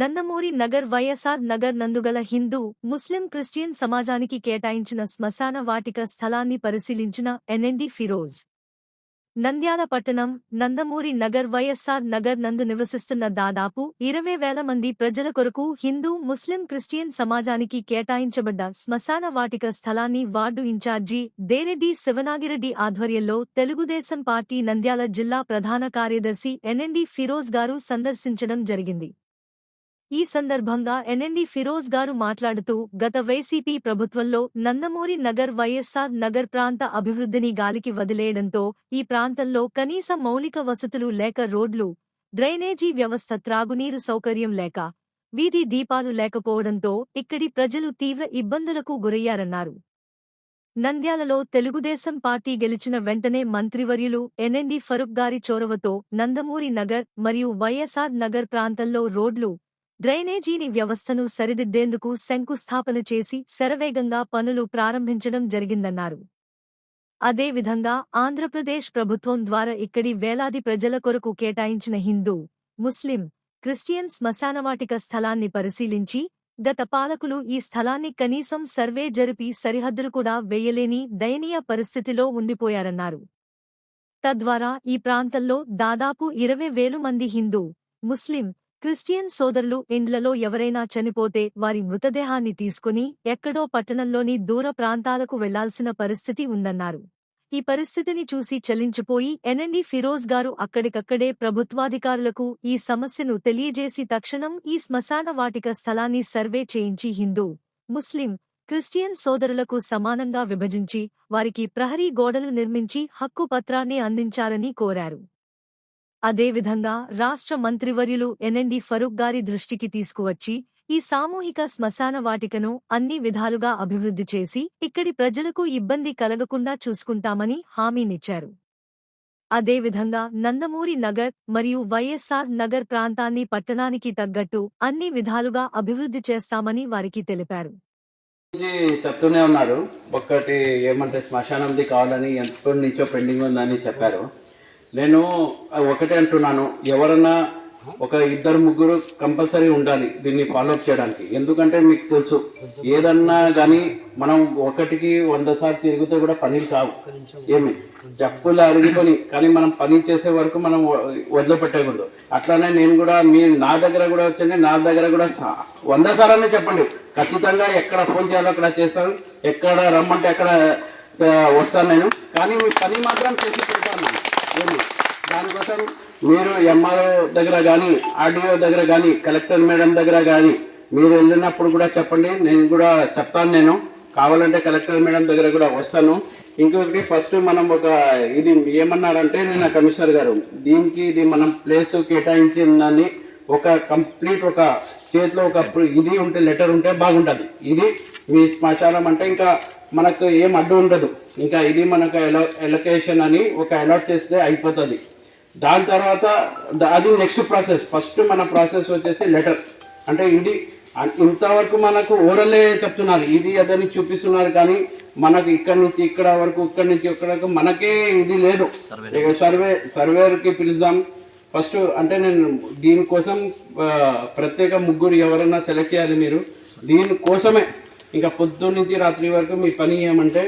నందమూరి నగర్ వైఎస్ఆర్ నగర్ నందుగల హిందూ ముస్లిం క్రిస్టియన్ సమాజానికి కేటాయించిన శ్మశాన వాటిక స్థలాన్ని పరిశీలించిన ఎన్ఎండి ఫిరోజ్. నంద్యాల పట్టణం నందమూరి నగర్ వైఎస్ఆర్ నగర్ నందు నివసిస్తున్న దాదాపు ఇరవై వేల మంది ప్రజల కొరకు హిందూ ముస్లిం క్రిస్టియన్ సమాజానికి కేటాయించబడ్డ శ్మశాన వాటిక స్థలాన్ని వార్డు ఇన్ఛార్జి దేరెడ్డి శివనాగిరెడ్డి ఆధ్వర్యంలో తెలుగుదేశం పార్టీ నంద్యాల జిల్లా ప్రధాన కార్యదర్శి ఎన్ఎండి ఫిరోజ్ గారు సందర్శించడం జరిగింది. ఈ సందర్భంగా ఎన్ఎండి ఫిరోజ్ గారు మాట్లాడుతూ గత వైసీపీ ప్రభుత్వంలో నందమూరి నగర్ వైఎస్ఆర్ నగర్ ప్రాంత అభివృద్ధిని గాలికి వదిలేయడంతో ఈ ప్రాంతంలో కనీస మౌలిక వసతులు లేక రోడ్లు డ్రైనేజీ వ్యవస్థ త్రాగునీరు సౌకర్యం లేక వీధి దీపాలు లేకపోవడంతో ఇక్కడి ప్రజలు తీవ్ర ఇబ్బందులకు గురయ్యారన్నారు. నంద్యాలలో తెలుగుదేశం పార్టీ గెలిచిన వెంటనే మంత్రివర్యులు ఎన్ఎండి ఫరూక్ గారి చొరవతో నందమూరి నగర్ మరియు వైఎస్ఆర్ నగర్ ప్రాంతంలో రోడ్లు డ్రైనేజీని వ్యవస్థను సరిదిద్దేందుకు శంకుస్థాపన చేసి శరవేగంగా పనులు ప్రారంభించడం జరిగిందన్నారు. అదేవిధంగా ఆంధ్రప్రదేశ్ ప్రభుత్వం ద్వారా ఇక్కడి వేలాది ప్రజల కొరకు కేటాయించిన హిందూ ముస్లిం క్రిస్టియన్ శ్మశానవాటిక స్థలాన్ని పరిశీలించి గత పాలకులు ఈ స్థలాన్ని కనీసం సర్వే జరిపి సరిహద్దులు కూడా వేయలేని దయనీయ పరిస్థితిలో ఉండిపోయారన్నారు. తద్వారా ఈ ప్రాంతంలో దాదాపు ఇరవై వేలు మంది హిందూ ముస్లిం క్రిస్టియన్ సోదరులు ఇండ్లలో ఎవరైనా చనిపోతే వారి మృతదేహాన్ని తీసుకుని ఎక్కడో పట్టణంలోని దూర ప్రాంతాలకు వెళ్ళాల్సిన పరిస్థితి ఉందన్నారు. ఈ పరిస్థితిని చూసి చలించిపోయి ఎన్ఎండి ఫిరోజ్ గారు అక్కడికక్కడే ప్రభుత్వాధికారులకు ఈ సమస్యను తెలియజేసి తక్షణం ఈ శ్మశాన వాటిక స్థలాన్ని సర్వే చేయించి హిందూ ముస్లిం క్రిస్టియన్ సోదరులకు సమానంగా విభజించి వారికి ప్రహరీ గోడలు నిర్మించి హక్కు పత్రాన్ని అందించాలని కోరారు. అదేవిధంగా రాష్ట్ర మంత్రివర్యులు ఎన్ఎండి ఫరూక్ గారి దృష్టికి తీసుకువచ్చి ఈ సామూహిక శ్మశాన వాటికను అన్ని విధాలుగా అభివృద్ధి చేసి ఇక్కడి ప్రజలకు ఇబ్బంది కలగకుండా చూసుకుంటామని హామీనిచ్చారు. అదేవిధంగా నందమూరి నగర్ మరియు వైఎస్ఆర్ నగర్ ప్రాంతాన్ని పట్టణానికి తగ్గట్టు అన్ని విధాలుగా అభివృద్ధి చేస్తామని వారికి తెలిపారు. చెప్తూనే ఉన్నారు. ఒక్కటి ఏమంటే శ్మశానంది కావాలని ఎప్పటి నుంచో పెండింగ్ ఉందని చెప్పారు. నేను ఒకటే అంటున్నాను. ఎవరన్నా ఒక ఇద్దరు ముగ్గురు కంపల్సరీ ఉండాలి దీన్ని ఫాలోఅప్ చేయడానికి. ఎందుకంటే మీకు తెలుసు ఏదన్నా కానీ మనం ఒకటికి వంద సార్లు తిరిగితే కూడా పని కావు. ఏమి? జప్పులు అరిగిపోయి కానీ మనం పని చేసే వరకు మనం వదిలిపెట్టకూడదు. అట్లానే నేను కూడా మీ నా దగ్గర కూడా వచ్చింది నా దగ్గర కూడా వంద సార్లు చెప్పండి. ఖచ్చితంగా ఎక్కడ ఫోన్ చేయాలో అక్కడ చేస్తాను ఎక్కడ రమ్మంటే ఎక్కడ వస్తాను నేను. కానీ మీ పని మాత్రం చేసి పెడతాను. దానికోసం మీరు ఎంఆర్ఓ దగ్గర కానీ ఆర్డీఓ దగ్గర కానీ కలెక్టర్ మేడం దగ్గర కానీ మీరు వెళ్ళినప్పుడు కూడా చెప్పండి. నేను కూడా చెప్తాను నేను. కావాలంటే కలెక్టర్ మేడం దగ్గర కూడా వస్తాను. ఇంకొకటి ఫస్ట్ మనం ఒక ఇది ఏమన్నారంటే నేను కమిషనర్ గారు దీనికి ఇది మనం ప్లేస్ కేటాయించిందని ఒక కంప్లీట్ ఒక చేతిలో ఒక ఇది ఉంటే లెటర్ ఉంటే బాగుంటుంది. ఇది మీ శ్మశానం అంటే ఇంకా మనకు ఏం అడ్డు ఉండదు. ఇంకా ఇది మనకు ఎలో ఎలొకేషన్ అని ఒక అలాట్ చేస్తే అయిపోతుంది. దాని తర్వాత అది నెక్స్ట్ ప్రాసెస్ ఫస్ట్ మన ప్రాసెస్ వచ్చేసి లెటర్ అంటే ఇది ఇంతవరకు మనకు ఓరలే చెప్తున్నారు. ఇది అదని చూపిస్తున్నారు కానీ మనకు ఇక్కడ నుంచి ఇక్కడ వరకు ఇక్కడ నుంచి ఇక్కడ వరకు మనకే ఇది లేదు. సర్వే సర్వేకి పిలుద్దాం. ఫస్ట్ అంటే నేను దీనికోసం ప్రత్యేక ముగ్గురు ఎవరైనా సెలెక్ట్ చేయాలి మీరు. దీనికోసమే ఇంకా పొద్దున్న నుంచి రాత్రి వరకు మీ పని ఏమంటే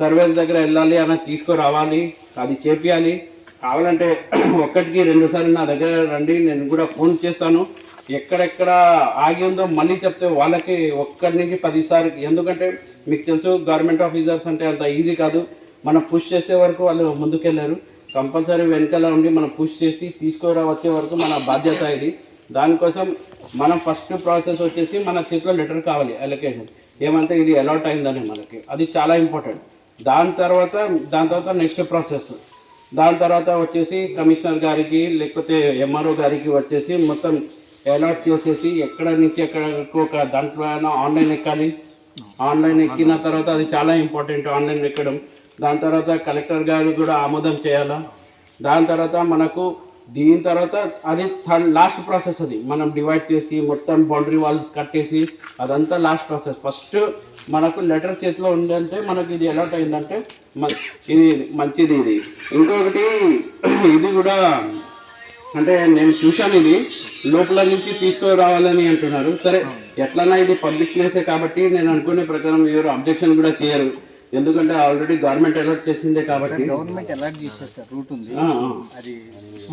సర్వేల దగ్గర వెళ్ళాలి అన్న తీసుకురావాలి అది చేపియాలి. కావాలంటే ఒక్కటికి రెండుసార్లు నా దగ్గర రండి నేను కూడా ఫోన్ చేస్తాను. ఎక్కడెక్కడ ఆగి ఉందో మళ్ళీ చెప్తే వాళ్ళకి ఒక్కడి నుంచి పదిసారికి. ఎందుకంటే మీకు తెలుసు గవర్నమెంట్ ఆఫీసర్స్ అంటే అంత ఈజీ కాదు. మనం పుష్ చేసే వరకు వాళ్ళు ముందుకెళ్ళారు. కంపల్సరీ వెనకాల ఉండి మనం పుష్ చేసి తీసుకురా వచ్చే వరకు మన బాధ్యత ఇది. దానికోసం మనం ఫస్ట్ ప్రాసెస్ వచ్చేసి మన చేతిలో లెటర్ కావాలి అలొకేషన్ ఏమంటే ఇది అలాట్ అయిందని మనకి. అది చాలా ఇంపార్టెంట్ దాని తర్వాత దాని తర్వాత నెక్స్ట్ ప్రాసెస్ దాని తర్వాత వచ్చేసి కమిషనర్ గారికి లేకపోతే ఎంఆర్ఓ గారికి వచ్చేసి మొత్తం అలాట్ చేసేసి ఎక్కడ నుంచి ఎక్కడికి ఒక దాంట్లో ఆన్లైన్ ఎక్కాలి. ఆన్లైన్ ఎక్కిన తర్వాత అది చాలా ఇంపార్టెంట్ ఆన్లైన్ ఎక్కడం. దాని తర్వాత కలెక్టర్ గారు కూడా ఆమోదం చేయాలా? దాని తర్వాత మనకు దీని తర్వాత అది థర్డ్ లాస్ట్ ప్రాసెస్ అది. మనం డివైడ్ చేసి మొత్తం బౌండరీ వాల్ కట్టేసి అదంతా లాస్ట్ ప్రాసెస్. ఫస్ట్ మనకు లెటర్ చేతిలో ఉందంటే మనకి ఇది అలర్ట్ అయిందంటే మ- ఇది మంచిది ఇది. ఇంకొకటి ఇది కూడా అంటే నేను చూశాను ఇది. లోపల నుంచి తీసుకురావాలని అంటున్నారు. సరే ఎట్లన్నా ఇది పబ్లిక్ ప్లేసే కాబట్టి నేను అనుకునే ప్రకారం ఎవరు అబ్జెక్షన్ కూడా చేయరు. ఎందుకంటే ఆల్రెడీ గవర్నమెంట్ అలర్ట్ చేసిందే కాబట్టి. గవర్నమెంట్ అలాట్ చేశారు సార్ రూట్ ఉంది. అది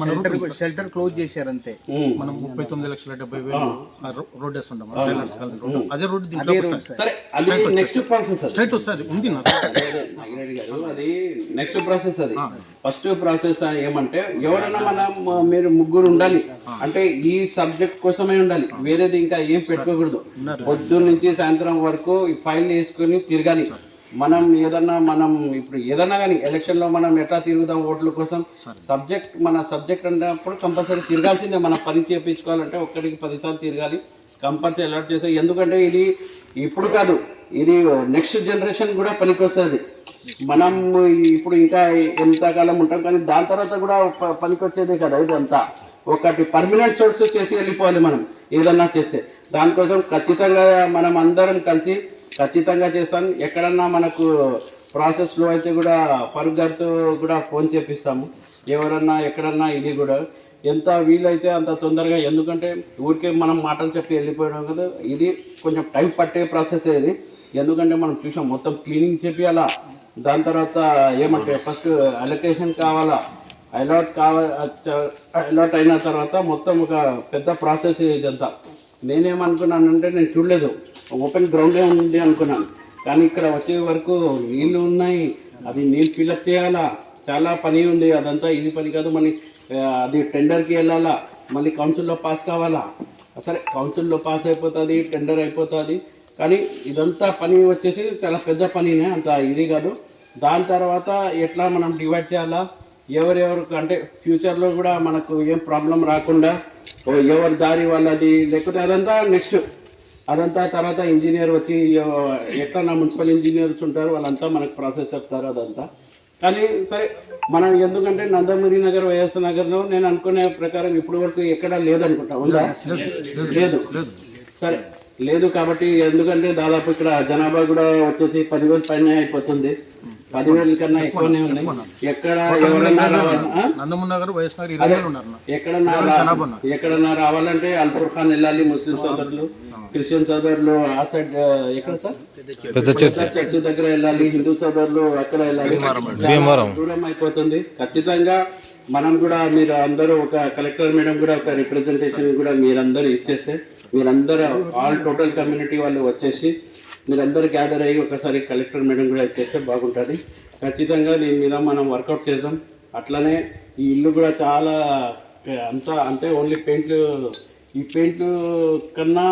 షెల్టర్ షెల్టర్ క్లోజ్ చేశారు అంతే. మనం ముప్పై తొమ్మిది లక్షల డెబ్బై వేలు రోడ్ వేస్తుంటాం. అదే రోడ్ దీంట్లో అదే రోడ్ సార్. సరే. అది నెక్స్ట్ ప్రాసెస్ అది. స్ట్రైట్ వస్తుంది ఉంది అది నెక్స్ట్ ప్రాసెస్ అది ఫస్ట్ ప్రాసెస్ ఏమంటే ఎవరైనా మనం మీరు ముగ్గురు ఉండాలి. అంటే ఈ సబ్జెక్ట్ కోసమే ఉండాలి. వేరేది ఇంకా ఏం పెట్టుకోకూడదు. పొద్దు నుంచి సాయంత్రం వరకు ఈ ఫైల్ వేసుకొని తిరగాలి. మనం ఏదన్నా మనం ఇప్పుడు ఏదన్నా కానీ ఎలక్షన్లో మనం ఎట్లా తిరుగుదాం ఓట్ల కోసం? సబ్జెక్ట్ మన సబ్జెక్ట్ అన్నప్పుడు కంపల్సరీ తిరగాల్సిందే. మనం పని చేయించుకోవాలంటే ఒక్కడికి పదిసార్లు తిరగాలి. కంపల్సరీ అలర్ట్ చేస్తే. ఎందుకంటే ఇది ఇప్పుడు కాదు ఇది నెక్స్ట్ జనరేషన్ కూడా పనికొస్తుంది. మనం ఇప్పుడు ఇంకా ఎంతకాలం ఉంటాం కానీ దాని తర్వాత కూడా పనికొచ్చేదే కదా ఇదంతా. ఒకటి పర్మనెంట్ సోర్స్ చేసి వెళ్ళిపోవాలి మనం ఏదన్నా చేస్తే. దానికోసం ఖచ్చితంగా మనం అందరం కలిసి ఖచ్చితంగా చేస్తాను. ఎక్కడన్నా మనకు ప్రాసెస్లో అయితే కూడా ఫరూక్ గారితో కూడా ఫోన్ చేపిస్తాము. ఎవరన్నా ఎక్కడన్నా ఇది కూడా. ఎంత వీలైతే అంత తొందరగా ఎందుకంటే ఊరికే మనం మాటలు చెప్పి వెళ్ళిపోయడం కదా ఇది కొంచెం టైం పట్టే ప్రాసెస్ ఇది. ఎందుకంటే మనం చూసాం మొత్తం క్లీనింగ్ చేపియాలా? దాని తర్వాత ఏమంటే ఫస్ట్ అలొకేషన్ కావాలా? అలాట్ కావ అలాట్ అయిన తర్వాత మొత్తం ఒక పెద్ద ప్రాసెస్ ఇదంతా. నేనేమనుకున్నానంటే నేను చూడలేదు. ఓపెన్ గ్రౌండే ఉంది అనుకున్నాను. కానీ ఇక్కడ వచ్చే వరకు నీళ్ళు ఉన్నాయి. అది నీళ్ళు ఫిల్అప్ చేయాలా? చాలా పని ఉంది. అదంతా ఇది పని కాదు. మళ్ళీ అది టెండర్కి వెళ్ళాలా? మళ్ళీ కౌన్సిల్లో పాస్ కావాలా? సరే కౌన్సిల్లో పాస్ అయిపోతుంది టెండర్ అయిపోతుంది. కానీ ఇదంతా పని వచ్చేసి చాలా పెద్ద పనినే. అంత ఇది కాదు. దాని తర్వాత ఎట్లా మనం డివైడ్ చేయాలా? ఎవరెవరికి అంటే ఫ్యూచర్లో కూడా మనకు ఏం ప్రాబ్లం రాకుండా ఓ ఎవరి దారి వాళ్ళది లేకపోతే అదంతా నెక్స్ట్ అదంతా తర్వాత ఇంజనీర్ వచ్చి ఎట్లా నా మున్సిపల్ ఇంజనీర్స్ ఉంటారు వాళ్ళంతా మనకు ప్రాసెస్ చెప్తారు అదంతా. కానీ సరే మనం ఎందుకంటే నందమూరి నగర్ వైఎస్ నగర్లో నేను అనుకునే ప్రకారం ఇప్పటి వరకు ఎక్కడా లేదనుకుంటా ఉందా? లేదు సరే లేదు కాబట్టి ఎందుకంటే దాదాపు ఇక్కడ జనాభా కూడా వచ్చేసి పదివేలు పైన అయిపోతుంది. పదివేల కన్నా ఎక్కువనే ఉన్నాయి. ఎక్కడ నా. ఎక్కడన్నా ఎక్కడన్నా రావాలంటే అల్పూర్ ఖాన్ వెళ్ళాలి ముస్లిం సోదరులు. క్రిస్టియన్ సోదరులు ఆ సైడ్ ఎక్కడ సార్? పెద్ద చర్చ్. దగ్గర వెళ్ళాలి హిందూ సోదరులు అక్కడ వెళ్ళాలి. దూరం అయిపోతుంది. ఖచ్చితంగా మనం కూడా మీరు అందరూ ఒక కలెక్టర్ మేడం కూడా ఒక రిప్రజెంటేషన్ కూడా మీరందరూ ఇచ్చేస్తే మీరందరూ ఆల్ టోటల్ కమ్యూనిటీ వాళ్ళు వచ్చేసి మీరందరూ గ్యాదర్ అయ్యి ఒకసారి కలెక్టర్ మేడం కూడా ఇచ్చేస్తే బాగుంటుంది. ఖచ్చితంగా దీని మీద మనం వర్కౌట్ చేద్దాం. అట్లనే ఈ ఇల్లు కూడా చాలా అంతా అంటే ఓన్లీ పెయింట్లు ఈ పెయింట్లు కన్నా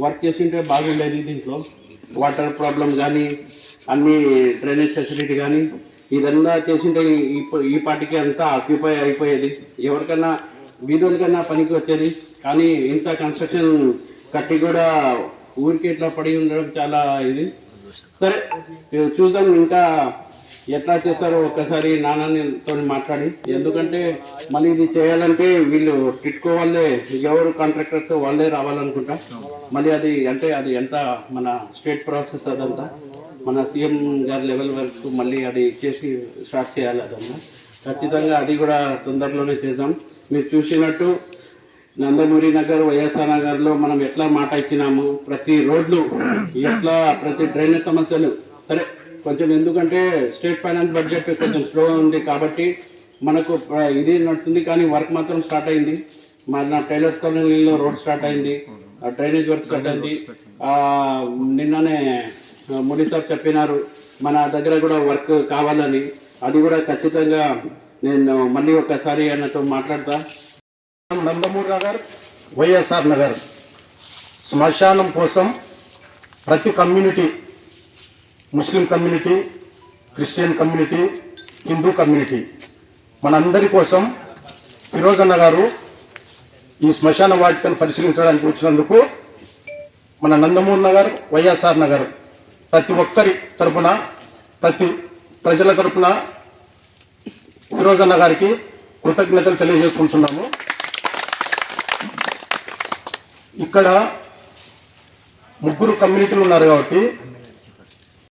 వర్క్ చేసింటే బాగుండేది దీంట్లో. వాటర్ ప్రాబ్లం కానీ అన్ని డ్రైనేజ్ ఫెసిలిటీ కానీ ఇదంతా చేసింటే ఈ- ఈ- పాటికి అంతా ఆక్యుపై అయిపోయేది. ఎవరికన్నా వీధులకన్నా పనికి వచ్చేది. కానీ ఇంత కన్స్ట్రక్షన్ కట్టి కూడా ఊరికి ఇట్లా పడి ఉండడం చాలా ఇది. సరే చూద్దాం ఇంకా ఎట్లా చేస్తారో ఒక్కసారి నాన్నతో మాట్లాడి. ఎందుకంటే మళ్ళీ ఇది చేయాలంటే వీళ్ళు టిట్కో వాళ్ళే ఎవరు కాంట్రాక్టర్స్ వాళ్ళే రావాలనుకుంటా. మళ్ళీ అది అంటే అది ఎంత మన స్టేట్ ప్రాసెస్ అదంతా. మన సీఎం గారి లెవెల్ వరకు మళ్ళీ అది చేసి స్టార్ట్ చేయాలి అదంతా. ఖచ్చితంగా అది కూడా తొందరలోనే చేద్దాం. మీరు చూసినట్టు నందమూరి నగర్ వైఎస్ఆర్ నగర్లో మనం ఎట్లా మాట ఇచ్చినాము ప్రతి రోడ్లు ఎట్లా ప్రతి డ్రైనేజ్ సమస్యలు సరే కొంచెం ఎందుకంటే స్టేట్ ఫైనాన్స్ బడ్జెట్ కొంచెం స్లో ఉంది కాబట్టి మనకు ఇది నడుస్తుంది కానీ వర్క్ మాత్రం స్టార్ట్ అయింది. మన టైలర్స్ కాలనీలో రోడ్ స్టార్ట్ అయింది. ఆ డ్రైనేజ్ వర్క్ స్టార్ట్ అయింది. నిన్ననే మోడీ సార్ చెప్పినారు మన దగ్గర కూడా వర్క్ కావాలని. అది కూడా ఖచ్చితంగా నేను మళ్ళీ ఒకసారి ఆయనతో మాట్లాడతా. నందమూరి నగర్ వైఎస్ఆర్ నగర్. శ్మశానం కోసం ప్రతి community Muslim community Christian community Hindu community. మనందరి కోసం ఫిరోజన్న గారు ఈ శ్మశాన వాటికను పరిశీలించడానికి వచ్చినందుకు మన నందమూరి నగర్ వైఎస్ఆర్ నగర్ ప్రతి ఒక్కరి తరపున ప్రతి ప్రజల తరపున ఫిరోజన్న గారికి కృతజ్ఞతలు తెలియజేసుకుంటున్నాము. ఇక్కడ ముగ్గురు కమ్యూనిటీలు ఉన్నారు కాబట్టి